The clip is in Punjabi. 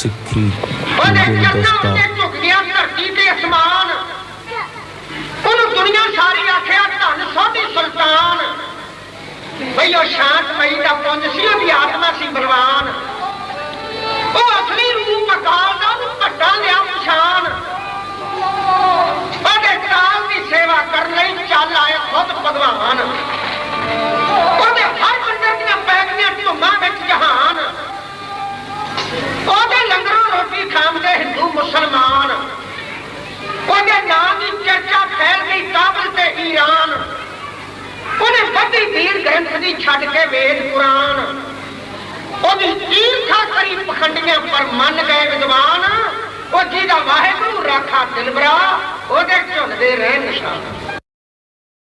ਸਿੱਖੀ ਉਹਦੇ ਗੁਰੂ ਚਰਨਾਂ ਦਸਤਾ ਉੱਤੇ ਝੁਕ ਗਿਆ ਧਰਤੀ ਤੇ ਅਸਮਾਨ। ਉਹਨੂੰ ਦੁਨੀਆ ਸਾਰੀ ਆਖਿਆ ਧੰਨ ਸੋਢੀ ਸੁਲਤਾਨ। ਬਈ ਉਹ ਸ਼ਾਂਤਮਈ ਦਾ ਪੁੰਜ ਸੀ ਉਹਦੀ ਆਤਮਾ ਸੀ ਬਲਵਾਨ। ਉਹ ਅਸਲੀ ਰੂਪ ਅਕਾਲ ਦਾ ਉਹਨੂੰ ਭੱਟਾ ਲਿਆ ਪਛਾਣ। ਉਹਦੇ ਕਾਲ ਦੀ ਸੇਵਾ ਕਰਨ ਲਈ ਚੱਲ ਆਏ ਖੁਦ ਭਗਵਾਨ। ਉਹਦੇ ਹਰ ਮੰਦਰ ਦੀਆਂ ਪੈਗੀਆਂ ਧੁੰਮਾਂ ਵਿੱਚ ਜਹਾਨ। ਉਹਦੇ ਗ੍ਰੰਥ ਦੀ ਛੱਡ ਕੇ ਵੇਦ ਕੁਰਾਨ ਉਹਦੀ ਈਰਖਾ ਕਰੀ ਪਖੰਡੀਆਂ ਪਰ ਮੰਨ ਗਏ ਵਿਦਵਾਨ। ਉਹ ਜਿਹਦਾ ਵਾਹਿਗੁਰੂ, ਰਾਖਾ ਦਿਲਬਰਾ ਉਹਦੇ ਝੁੱਲਦੇ ਰਹਿਣ ਨਿਸ਼ਾਨ।